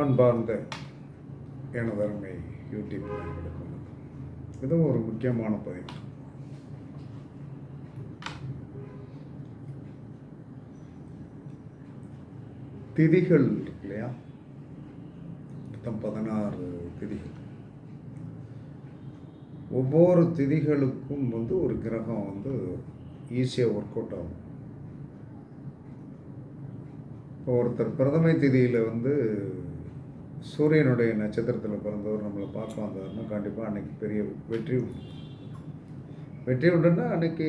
அன்பார்ந்த எனதருமை யூடியூப் நேயர்களுக்கும் இதுவும் ஒரு முக்கியமான பதிவு. திதிகள் இருக்கு இல்லையா? மொத்தம் பதினாறு திதிகள். ஒவ்வொரு திதிகளுக்கும் வந்து ஒரு கிரகம் வந்து ஈஸியாக ஒர்க் அவுட் ஆகும். இப்போ ஒருத்தர் பிரதமை திதியில் வந்து சூரியனுடைய நட்சத்திரத்தில் பிறந்தவர் நம்மளை பார்க்க வந்தாருன்னா கண்டிப்பாக அன்னைக்கு பெரிய வெற்றி உண்டு. வெற்றி உண்டுன்னா அன்னைக்கு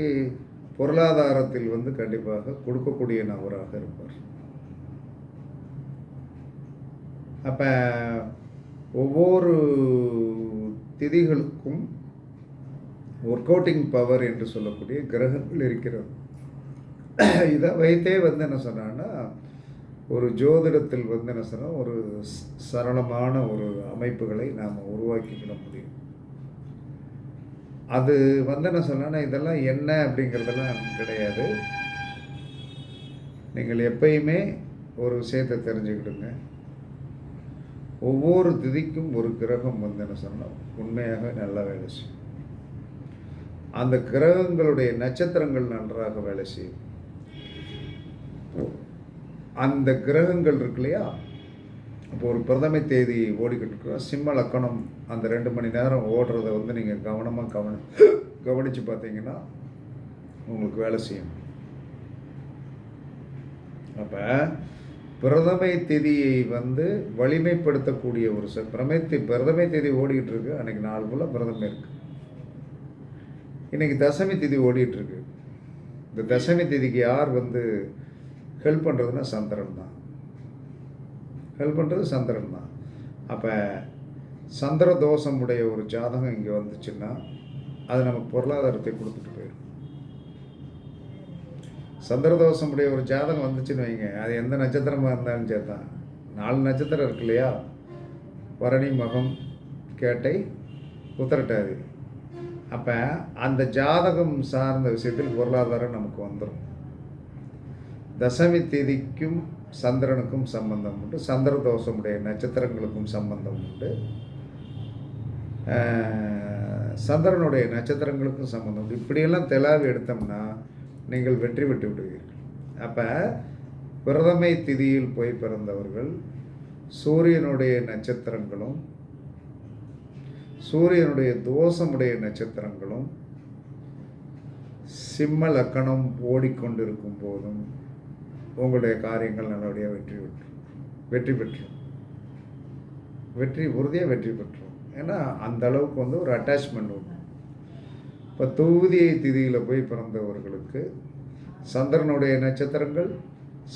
பொருளாதாரத்தில் வந்து கண்டிப்பாக கொடுக்கக்கூடிய நபராக இருப்பார். அப்போ ஒவ்வொரு திதிகளுக்கும் ஒர்க் அவுட்டிங் பவர் என்று சொல்லக்கூடிய கிரகங்கள் இருக்கிறது. இதை வைத்தே வந்து என்ன சொன்னான்னா ஒரு ஜோதிடத்தில் வந்து என்ன சொன்னால் ஒரு சரளமான ஒரு அமைப்புகளை நாம் உருவாக்கிக்கிட முடியும். அது வந்து என்ன சொன்னால் இதெல்லாம் என்ன அப்படிங்கிறதெல்லாம் கிடையாது. நீங்கள் எப்பயுமே ஒரு விஷயத்தை தெரிஞ்சுக்கிடுங்க. ஒவ்வொரு திதிக்கும் ஒரு கிரகம் வந்து என்ன சொன்னால் உண்மையாக நல்லா வேலை செய்யும். அந்த கிரகங்களுடைய நட்சத்திரங்கள் நன்றாக வேலை செய்யும். அந்த கிரகங்கள் இருக்கு இல்லையா? இப்போ ஒரு பிரதமை தேதி ஓடிக்கிட்டு இருக்கோம் சிம்ம லக்கணம் அந்த ரெண்டு மணி நேரம் ஓடுறத வந்து நீங்கள் கவனமாக கவனி கவனித்து பார்த்தீங்கன்னா உங்களுக்கு வேலை செய்யும். அப்போ பிரதமை திதியை வந்து வலிமைப்படுத்தக்கூடிய ஒரு ச பிரமை பிரதமை திதி ஓடிக்கிட்டு இருக்கு. அன்றைக்கி நாள் ஃபுல்லாக பிரதமை இருக்கு. இன்னைக்கு தசமி திதி ஓடிக்கிட்டு இருக்கு. இந்த தசமி திதிக்கு யார் வந்து ஹெல்ப் பண்ணுறதுன்னா சந்திரன் தான். ஹெல்ப் பண்ணுறது சந்திரன் தான். அப்போ சந்திர தோஷம் உடைய ஒரு ஜாதகம் இங்கே வந்துச்சுன்னா அது நமக்கு பொருளாதாரத்தை கொடுத்துட்டு போயிடும். சந்திரதோஷம் உடைய ஒரு ஜாதகம் வந்துச்சுன்னு வைங்க. அது எந்த நட்சத்திரமாக இருந்தாலும் சேர்த்தான் நாலு நட்சத்திரம் இருக்கு இல்லையா? பரணி மகம் கேட்டை உத்தரட்டாது. அப்போ அந்த ஜாதகம் சார்ந்த விஷயத்தில் பொருளாதாரம் நமக்கு வந்துடும் தசமி தேதிக்கும் சந்திரனுக்கும் சம்பந்தம் உண்டு. சந்திர தோஷமுடைய நட்சத்திரங்களுக்கும் சம்பந்தம் உண்டு. சந்திரனுடைய நட்சத்திரங்களுக்கும் சம்பந்தம் உண்டு. இப்படியெல்லாம் தெலாவி எடுத்தோம்னா நீங்கள் வெற்றி பெற்று விடுவீர்கள். அப்போ பிரதமை திதியில் போய் பிறந்தவர்கள் சூரியனுடைய நட்சத்திரங்களும் சூரியனுடைய தோஷமுடைய நட்சத்திரங்களும் சிம்ம லக்கணம் ஓடிக்கொண்டிருக்கும் போதும் உங்களுடைய காரியங்கள் நல்லபடியாக வெற்றி பெற்று வெற்றி பெற்றும் வெற்றி உறுதியாக வெற்றி பெற்றோம். ஏன்னா அந்த அளவுக்கு வந்து ஒரு அட்டாச்மெண்ட் உண்டு. இப்போ தொகுதியை திதியில் போய் பிறந்தவர்களுக்கு சந்திரனுடைய நட்சத்திரங்கள்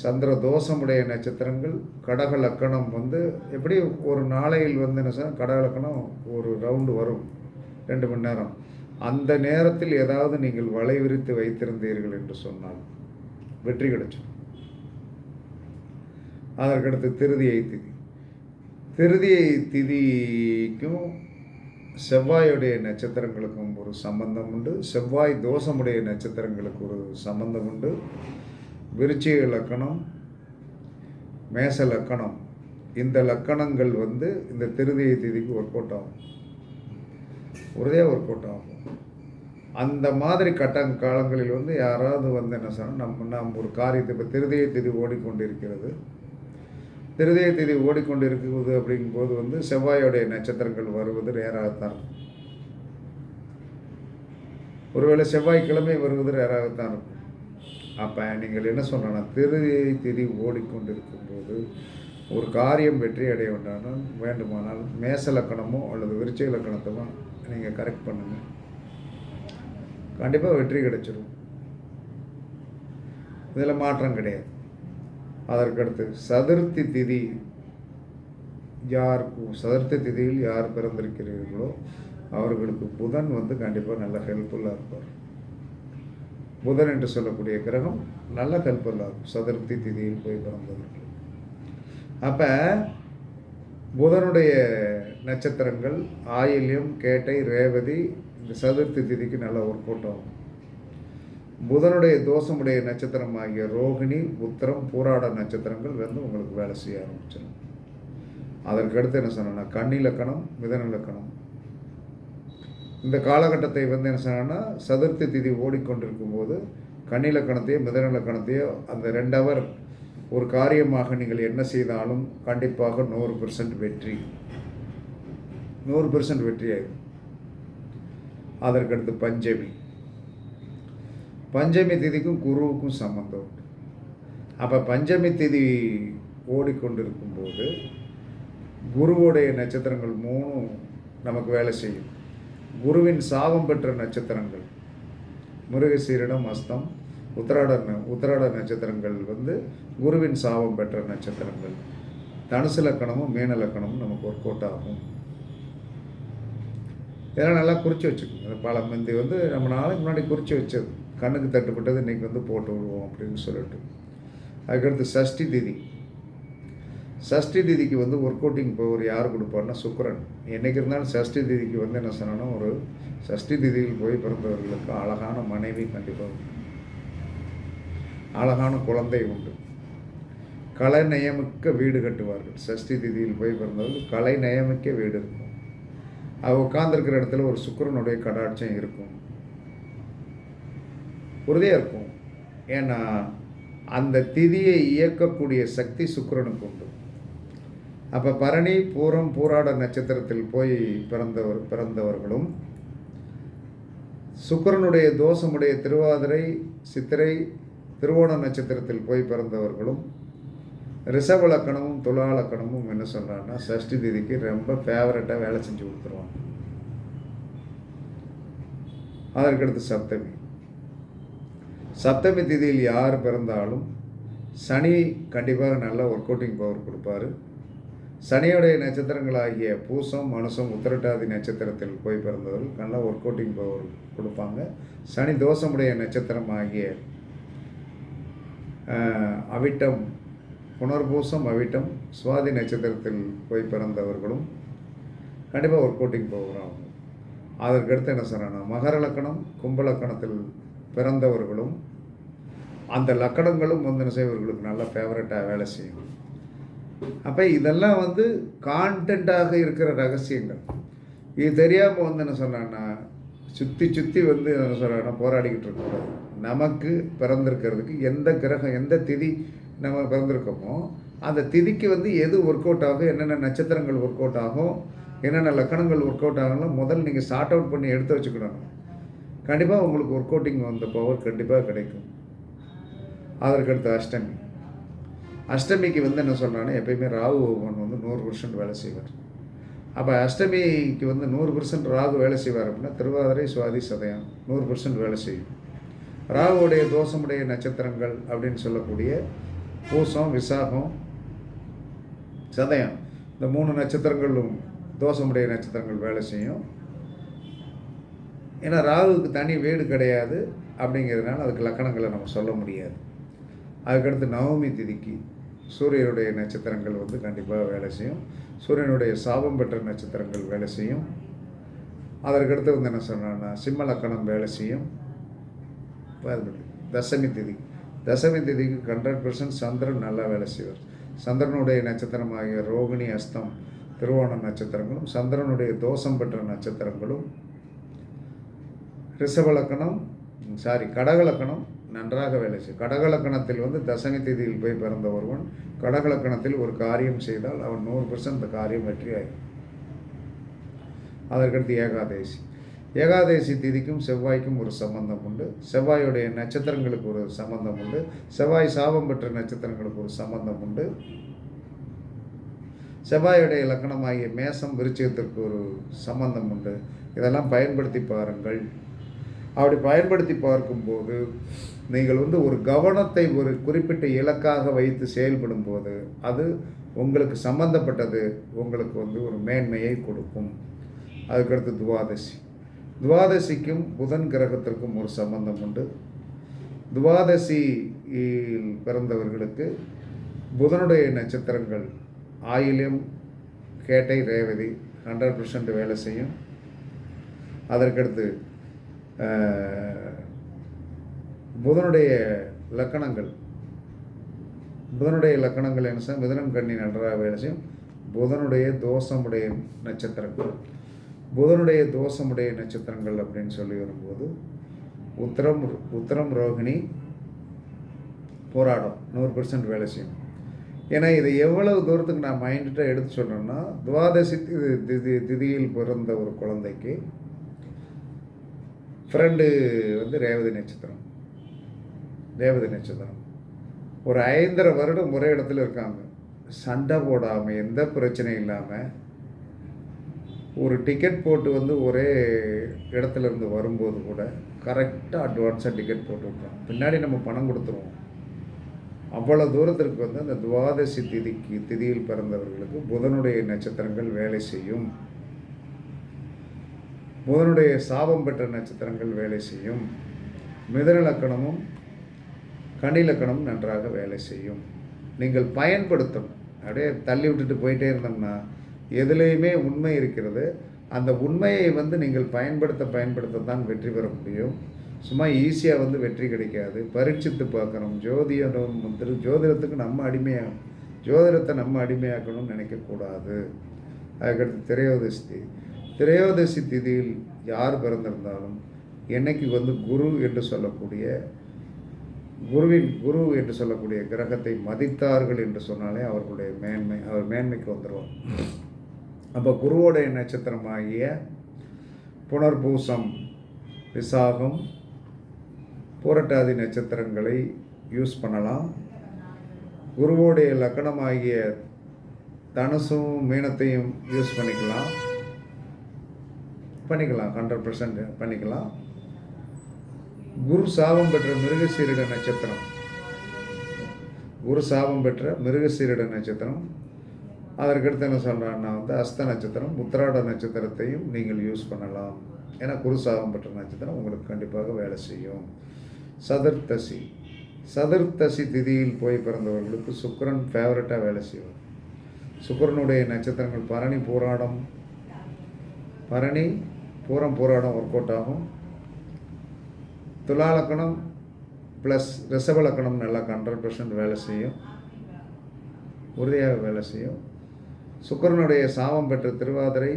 சந்திர தோஷமுடைய நட்சத்திரங்கள் கடக லக்கணம் வந்து எப்படி ஒரு நாளையில் வந்து என்ன சொன்னால் கடக லக்கணம் ஒரு ரவுண்டு வரும் ரெண்டு மணி நேரம். அந்த நேரத்தில் ஏதாவது நீங்கள் வலை விரித்து வைத்திருந்தீர்கள் என்று சொன்னால் வெற்றி கிடைச்சிடும். அதற்கடுத்து திருதியை திதி. திருதியை திதிக்கும் செவ்வாயுடைய நட்சத்திரங்களுக்கும் ஒரு சம்பந்தம் உண்டு. செவ்வாய் தோஷமுடைய நட்சத்திரங்களுக்கு ஒரு சம்பந்தம் உண்டு. விருச்சிக லக்கணம் மேச லக்கணம் இந்த லக்கணங்கள் வந்து இந்த திருதியை திதிக்கு ஒர்க் அவுட் ஆகும். ஒரே ஒர்க் அவுட் ஆகும். அந்த மாதிரி கட்ட காலங்களில் வந்து யாராவது வந்து என்ன சொன்னால் நம்ம நாம் ஒரு காரியத்தை இப்போ திருதியை திதி ஓடிக்கொண்டிருக்கிறது. திருதய திதி ஓடிக்கொண்டிருக்கிறது அப்படிங்கும்போது வந்து செவ்வாயோடைய நட்சத்திரங்கள் வருவது ரேராகத்தான். இருக்கும் ஒருவேளை செவ்வாய்க்கிழமை வருவது ரேராகத்தான் இருக்கும். அப்போ நீங்கள் என்ன சொல்லணும்? திருதியை திதி ஓடிக்கொண்டு இருக்கும்போது ஒரு காரியம் வெற்றி அடைய வேண்டாம் வேண்டுமானால் மேச லக்கணமோ அல்லது விருச்சிக லக்கணத்தமோ நீங்கள் கரெக்ட் பண்ணுங்கள் கண்டிப்பாக வெற்றி கிடைச்சிடும் இதில் மாற்றம் கிடையாது. அதற்கடுத்து சதுர்த்தி திதி யாருக்கு சதுர்த்தி திதியில் யார் பிறந்திருக்கிறீர்களோ அவர்களுக்கு புதன் வந்து கண்டிப்பாக நல்ல ஹெல்ப்ஃபுல்லாக இருப்பார். புதன் என்று சொல்லக்கூடிய கிரகம் நல்ல ஹெல்ப்ஃபுல்லாக இருக்கும். சதுர்த்தி திதியில் போய் பிறந்தவர்கள். அப்போ புதனுடைய நட்சத்திரங்கள் ஆயில்யம் கேட்டை ரேவதி இந்த சதுர்த்தி திதிக்கு நல்லா ஒர்க் அவுட் ஆகும். புதனுடைய தோஷமுடைய நட்சத்திரம் ஆகிய ரோகிணி உத்திரம் பூராட நட்சத்திரங்கள் வந்து உங்களுக்கு வேலை செய்ய ஆரம்பிச்சிடும். அதற்கடுத்து என்ன சொன்னேன்னா கன்னி லக்கணம் மிதன லக்கணம். இந்த காலகட்டத்தை வந்து என்ன சொன்னேன்னா சதுர்த்தி திதி ஓடிக்கொண்டிருக்கும் போது கன்னி லக்கணத்தையோ மிதன லக்கணத்தையோ அந்த ரெண்டு அவர் ஒரு காரியமாக நீங்கள் என்ன செய்தாலும் கண்டிப்பாக நூறு பெர்சன்ட் வெற்றி. நூறு பெர்சன்ட் வெற்றி ஆகும் அதற்கடுத்து பஞ்சமி. பஞ்சமி திதிக்கும் குருவுக்கும் சம்பந்தம் உண்டு. அப்போ பஞ்சமி திதி ஓடிக்கொண்டிருக்கும் போது குருவுடைய நட்சத்திரங்கள் மூணும் நமக்கு வேலை செய்யும். குருவின் சாபம் பெற்ற நட்சத்திரங்கள் மிருகசீரிடம் அஸ்தம் உத்தராட உத்தராட நட்சத்திரங்கள் வந்து குருவின் சாபம் பெற்ற நட்சத்திரங்கள். தனுசு லக்கணமும் மீன லக்கணமும் நமக்கு ஒர்க் அவுட் ஆகும். இதெல்லாம் நல்லா குறித்து வச்சுக்கோங்க பல மந்தி வந்து நம்ம நாளைக்கு முன்னாடி குறித்து வச்சது. கண்ணுக்கு தட்டுப்பட்டது இன்றைக்கி வந்து போட்டு விடுவோம் அப்படின்னு சொல்லிட்டு. அதுக்கடுத்து சஷ்டி திதி. சஷ்டி திதிக்கு வந்து ஒர்க் அவுட்டிங் பவர் யார் கொடுப்பாருன்னா சுக்கரன். என்றைக்கு இருந்தாலும் சஷ்டி திதிக்கு வந்து என்ன சொன்னோன்னா ஒரு சஷ்டி திதியில் போய் பிறந்தவர்களுக்கு அழகான மனைவி கண்டிப்பாக உண்டு. அழகான குழந்தை உண்டு. கலை நயமிக்க வீடு கட்டுவார்கள். சஷ்டி திதியில் போய் பிறந்தவர்கள் கலை நயமிக்க வீடு இருக்கும். அவ உட்காந்துருக்கிற இடத்துல ஒரு சுக்கிரனுடைய கடாட்சம் இருக்கும். உறுதியாக இருக்கும். ஏன்னா அந்த திதியை இயக்கக்கூடிய சக்தி சுக்கரனுக்கு உண்டு. அப்போ பரணி பூரம் பூராட நட்சத்திரத்தில் போய் பிறந்தவர் பிறந்தவர்களும் சுக்கரனுடைய தோஷமுடைய திருவாதிரை சித்திரை திருவோண நட்சத்திரத்தில் போய் பிறந்தவர்களும் ரிஷப லக்கணமும் துலா லக்கணமும் என்ன சொல்கிறாங்கன்னா சஷ்டி திதிக்கு ரொம்ப ஃபேவரட்டாக வேலை செஞ்சு கொடுத்துருவாங்க. அதற்கடுத்து சப்தமி. சப்தமி திதியில் யார் பிறந்தாலும் சனி கண்டிப்பாக நல்ல ஒர்க் அவுட்டிங் பவர் கொடுப்பாரு. சனியுடைய நட்சத்திரங்களாகிய பூசம் மனுஷம் உத்திரட்டாதி நட்சத்திரத்தில் போய் பிறந்தவர்கள் நல்ல ஒர்க் அவுட்டிங் பவர் கொடுப்பாங்க. சனி தோஷமுடைய நட்சத்திரம் ஆகிய அவிட்டம் புனர்பூசம் அவிட்டம் சுவாதி நட்சத்திரத்தில் போய் பிறந்தவர்களும் கண்டிப்பாக ஒர்க் அவுட்டிங் பவர் ஆகும். அதற்கடுத்து என்ன சொல்கிறேன்னா மகர லக்கணம் கும்ப லக்கணத்தில் பிறந்தவர்களும் அந்த லக்கணங்களும் வந்து என்ன செய்வர்களுக்கு நல்ல ஃபேவரட்டாக வேலை செய்யும். அப்போ இதெல்லாம் வந்து கான்டென்ட்டாக இருக்கிற ரகசியங்கள். இது தெரியாமல் வந்து என்ன சொன்னான்னா சுற்றி சுற்றி வந்து என்ன சொல்கிறான்னா போராடிக்கிட்டு இருக்கக்கூடாது. நமக்கு பிறந்திருக்கிறதுக்கு எந்த கிரகம் எந்த திதி நம்ம பிறந்திருக்கோமோ அந்த திதிக்கு வந்து எது ஒர்க் அவுட் ஆகும் என்னென்ன நட்சத்திரங்கள் ஒர்க் அவுட் ஆகும் என்னென்ன லக்கணங்கள் ஒர்க் அவுட் ஆகலாம் முதல்ல நீங்கள் ஷார்ட் அவுட் பண்ணி எடுத்து வச்சுக்கணும். கண்டிப்பாக உங்களுக்கு ஒர்க் அவுட்டிங் வந்த பவர் கண்டிப்பாக கிடைக்கும். அதற்கடுத்து அஷ்டமி. அஷ்டமிக்கு வந்து என்ன சொல்கிறாங்கன்னா எப்பயுமே ராகு பகவான் வந்து நூறு பர்சன்ட் வேலை செய்வார். அப்போ அஷ்டமிக்கு வந்து நூறு பர்சன்ட் ராகு வேலை செய்வார் அப்படின்னா திருவாதிரை சுவாதி சதயம் நூறு பர்சன்ட் வேலை செய்யும். ராகுவுடைய தோஷமுடைய நட்சத்திரங்கள் அப்படின்னு சொல்லக்கூடிய பூசம் விசாகம் சதயம் இந்த மூணு நட்சத்திரங்களும் தோஷமுடைய நட்சத்திரங்கள் வேலை செய்யும். ஏன்னா ராகுவுக்கு தனி வீடு கிடையாது அப்படிங்கிறதுனால அதுக்கு லக்கணங்களை நம்ம சொல்ல முடியாது. அதுக்கடுத்து நவமி திதிக்கு சூரியனுடைய நட்சத்திரங்கள் வந்து கண்டிப்பாக வேலை செய்யும். சூரியனுடைய சாபம் பெற்ற நட்சத்திரங்கள் வேலை செய்யும். அதற்கடுத்து வந்து என்ன சொன்னான்னா சிம்ம லக்கணம் வேலை செய்யும். தசமி திதி. தசமி திதிக்கு ஹண்ட்ரட் பர்சன்ட் சந்திரன் நல்லா வேலை செய்வார். சந்திரனுடைய நட்சத்திரமாகிய ரோகிணி அஸ்தம் திருவோண நட்சத்திரங்களும் சந்திரனுடைய தோஷம் பெற்ற நட்சத்திரங்களும் ரிஷபலக்கணம் சாரி கடகலக்கணம் நன்றாக வேலை செய்யும் கடகலக்கணத்தில் வந்து தசமி திதியில் போய் பிறந்த ஒருவன் கடகலக்கணத்தில் ஒரு காரியம் செய்தால் அவன் நூறு பர்சன்ட் அந்த காரியம் வெற்றியாகும் அதற்கடுத்து ஏகாதேசி. ஏகாதேசி திதிக்கும் செவ்வாய்க்கும் ஒரு சம்பந்தம் உண்டு. செவ்வாயுடைய நட்சத்திரங்களுக்கு ஒரு சம்பந்தம் உண்டு. செவ்வாய் சாபம் பெற்ற நட்சத்திரங்களுக்கு ஒரு சம்பந்தம் உண்டு. செவ்வாயுடைய லக்கணமாகிய மேசம் விருச்சிகத்திற்கு ஒரு சம்பந்தம் உண்டு. இதெல்லாம் பயன்படுத்தி பாருங்கள். அப்படி பயன்படுத்தி பார்க்கும்போது நீங்கள் வந்து ஒரு கவனத்தை ஒரு குறிப்பிட்ட இலக்காக வைத்து செயல்படும் போது அது உங்களுக்கு சம்பந்தப்பட்டது உங்களுக்கு வந்து ஒரு மேன்மையை கொடுக்கும். அதுக்கடுத்து துவாதசி. துவாதசிக்கும் புதன் கிரகத்திற்கும் ஒரு சம்பந்தம் உண்டு. துவாதசியில் பிறந்தவர்களுக்கு புதனுடைய நட்சத்திரங்கள் ஆயிலும் கேட்டை ரேவதி ஹண்ட்ரட் பர்சன்ட் வேலை செய்யும். அதற்கடுத்து புதனுடைய லக்கணங்கள் புதனுடைய லக்கணங்கள் என்ன சார் மிதனம் கண்ணி நன்றாக வேலை செய்யும்? புதனுடைய தோஷமுடைய நட்சத்திரங்கள். புதனுடைய தோஷமுடைய நட்சத்திரங்கள் அப்படின்னு சொல்லி வரும்போது உத்தரம் உத்தரம் ரோகிணி போராடும். நூறு பர்சன்ட் வேலை செய்யும். ஏன்னா இதை எவ்வளவு தூரத்துக்கு நான் மைண்டிட்ட எடுத்து சொல்கிறேன்னா துவாதசி திதி திதியில் பிறந்த ஒரு குழந்தைக்கு ஃப்ரெண்டு வந்து ரேவதி நட்சத்திரம். ரேவதி நட்சத்திரம். ஒரு ஐந்தரை வருடம் ஒரே இடத்துல இருக்காங்க. சண்டை போடாமல் எந்த பிரச்சனையும் இல்லாமல் ஒரு டிக்கெட் போட்டு வந்து ஒரே இடத்துல இருந்து வரும்போது கூட கரெக்டாக அட்வான்ஸாக டிக்கெட் போட்டு விட்றோம் பின்னாடி நம்ம பணம் கொடுத்துருவோம். அவ்வளோ தூரத்திற்கு வந்து அந்த துவாதசி திதிக்கு திதியில் பிறந்தவர்களுக்கு புதனுடைய நட்சத்திரங்கள் வேலை செய்யும். புதனுடைய சாபம் பெற்ற நட்சத்திரங்கள் வேலை செய்யும். மிதன லக்கணமும் கனி லக்கணமும் நன்றாக வேலை செய்யும். நீங்கள் பயன்படுத்தணும். அப்படியே தள்ளி விட்டுட்டு போயிட்டே இருந்தோம்னா எதுலேயுமே உண்மை இருக்கிறது. அந்த உண்மையை வந்து நீங்கள் பயன்படுத்த பயன்படுத்த தான் வெற்றி பெற முடியும். சும்மா ஈஸியாக வந்து வெற்றி கிடைக்காது. பரீட்சித்து பார்க்கணும். ஜோதிடம் வந்து ஜோதிடத்துக்கு நம்ம அடிமையாக ஜோதிடத்தை நம்ம அடிமையாக்கணும்னு நினைக்கக்கூடாது. அதுக்கடுத்து திரையோதிஷ்டி திரையோதசி திதியில் யார் பிறந்திருந்தாலும் என்னைக்கு வந்து குரு என்று சொல்லக்கூடிய குருவின் குரு என்று சொல்லக்கூடிய கிரகத்தை மதித்தார்கள் என்று சொன்னாலே அவர்களுடைய மேன்மை அவர் மேன்மைக்கு வந்துடுவார் அப்போ குருவோடைய நட்சத்திரமாகிய புனர்பூசம் விசாகம் பூரட்டாதி நட்சத்திரங்களை யூஸ் பண்ணலாம். குருவோடைய லக்கணமாகிய தனுசும் மீனத்தையும் யூஸ் பண்ணிக்கலாம். பண்ணிக்கலாம் ஹண்ட்ரட் பர்சன்ட் பண்ணிக்கலாம். குரு சாபம் பெற்ற மிருகசீரிட நட்சத்திரம். குரு சாபம் பெற்ற மிருகசீரிட நட்சத்திரம். அதற்கடுத்து என்ன சொல்கிறான்னா வந்து அஸ்த நட்சத்திரம் உத்திராட நட்சத்திரத்தையும் நீங்கள் யூஸ் பண்ணலாம். ஏன்னா குரு சாபம் பெற்ற நட்சத்திரம் உங்களுக்கு கண்டிப்பாக வேலை செய்யும். சதுர்த்தசி. சதுர்த்தசி திதியில் போய் பிறந்தவர்களுக்கு சுக்கரன் ஃபேவரட்டாக வேலை செய்வார். சுக்கரனுடைய நட்சத்திரங்கள் பரணி போராடம். பரணி பூரம் பூராடம் ஒர்க் அவுட் ஆகும். துலாலக்கணம் ப்ளஸ் ரிசவலக்கணம் நல்லா ஹண்ட்ரட் பர்சன்ட் வேலை செய்யும். உறுதியாக வேலை செய்யும். சுக்கரனுடைய சாபம் பெற்ற திருவாதிரை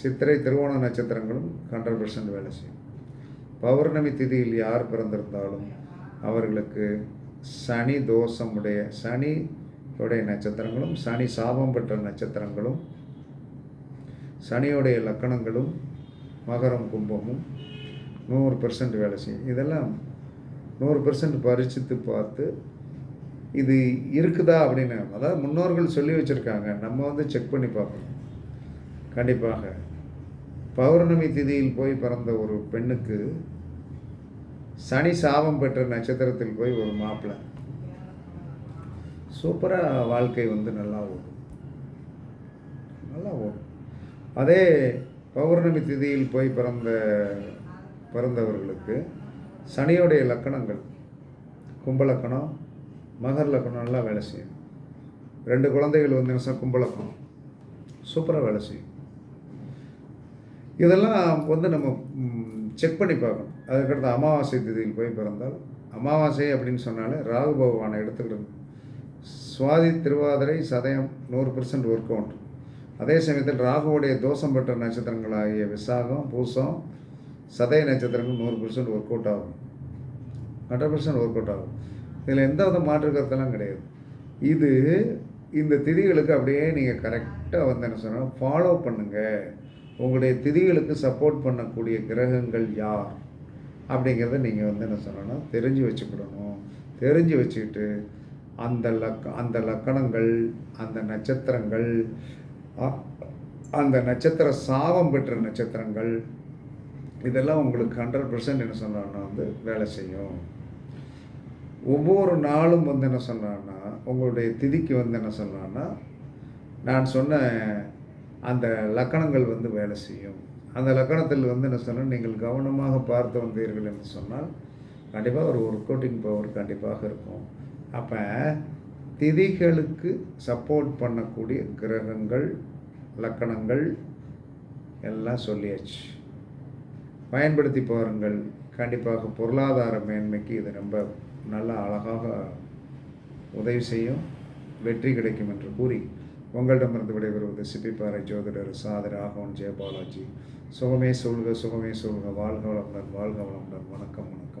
சித்திரை திருவோண நட்சத்திரங்களும் ஹண்ட்ரட் பர்சன்ட் வேலை செய்யும். பௌர்ணமி திதியில் யார் பிறந்திருந்தாலும் அவர்களுக்கு சனி தோஷமுடைய சனி உடைய நட்சத்திரங்களும் சனி சாபம் பெற்ற நட்சத்திரங்களும் சனியுடைய லக்கணங்களும் மகரம் கும்பமும் நூறு பெர்சன்ட் வேலை செய்யும். இதெல்லாம் நூறு பெர்சன்ட் பரிச்சித்து பார்த்து இது இருக்குதா அப்படின்னு அதாவது முன்னோர்கள் சொல்லி வச்சுருக்காங்க. நம்ம வந்து செக் பண்ணி பார்க்கணும். கண்டிப்பாக பௌர்ணமி திதியில் போய் பிறந்த ஒரு பெண்ணுக்கு சனி சாபம் பெற்ற நட்சத்திரத்தில் போய் ஒரு மாப்பிள்ளை சூப்பராக வாழ்க்கை வந்து நல்லா ஓடும். நல்லா ஓடும். அதே பௌர்ணமி திதியில் போய் பிறந்த பிறந்தவர்களுக்கு சனியோடைய லக்கணங்கள் கும்பலக்கணம் மகர் லக்கணம் வேலை செய்யும். ரெண்டு குழந்தைகள் வந்து கும்பலக்கணம் சூப்பராக வேலை செய்யும். இதெல்லாம் வந்து நம்ம செக் பண்ணி பார்க்கணும். அதுக்கடுத்து அமாவாசை திதியில் போய் பிறந்தால் அமாவாசை அப்படின்னு சொன்னாலே ராகு பகவானை எடுத்துக்கிடணும். சுவாதி திருவாதிரை சதயம் நூறு பர்சன்ட் ஒர்க் அவுண்ட் அதே சமயத்தில் ராகுவுடைய தோஷம் பெற்ற நட்சத்திரங்களாகிய விசாகம் பூசம் சதய நட்சத்திரங்கள் நூறு பர்சன்ட் ஒர்க் அவுட் ஆகும். ஹண்ட்ரட் பர்சன்ட் ஒர்க் அவுட் ஆகும். இதில் எந்த வித மாற்று கருத்தெல்லாம் கிடையாது. இது இந்த திதிகளுக்கு அப்படியே நீங்கள் கரெக்டாக வந்து என்ன சொன்னால் ஃபாலோ பண்ணுங்கள் உங்களுடைய திதிகளுக்கு சப்போர்ட் பண்ணக்கூடிய கிரகங்கள் யார்? அப்படிங்கிறத நீங்கள் வந்து என்ன சொல்லணும்னா தெரிஞ்சு வச்சுக்கிடணும். தெரிஞ்சு வச்சுக்கிட்டு அந்த லக் அந்த லக்கணங்கள் அந்த நட்சத்திரங்கள் அந்த நட்சத்திர சாபம் பெற்ற நட்சத்திரங்கள் இதெல்லாம் உங்களுக்கு ஹண்ட்ரட் பர்சன்ட் என்ன சொன்னான்னா வந்து வேலை செய்யும். ஒவ்வொரு நாளும் வந்து என்ன சொன்னான்னா உங்களுடைய திதிக்கு வந்து என்ன சொன்னான்னா நான் சொன்ன அந்த லக்கணங்கள் வந்து வேலை செய்யும். அந்த லக்கணத்தில் வந்து என்ன சொன்னால் நீங்கள் கவனமாக பார்த்து வந்தீர்கள் என்று சொன்னால் கண்டிப்பாக ஒரு ஒர்க் அவுட்டிங் பவர் கண்டிப்பாக இருக்கும். அப்போ திதிகளுக்கு சப்போர்ட் பண்ணக்கூடிய கிரகங்கள் லக்கணங்கள் எல்லாம் சொல்லியாச்சு. பயன்படுத்தி பாருங்கள். கண்டிப்பாக பொருளாதார மேன்மைக்கு இது ரொம்ப நல்ல அழகாக உதவி செய்யும். வெற்றி கிடைக்கும் என்று கூறி உங்களிடமிருந்து விடைபெறுவது சிப்பிப்பாறை ஜோதிடர் சாதர் ஆகவன் ஜெயபாலாஜி. சுகமே சொல்க சுகமே சொல்க வாழ்க வளமுடன் வாழ்க வளமுடன். வணக்கம் வணக்கம் வணக்கம்.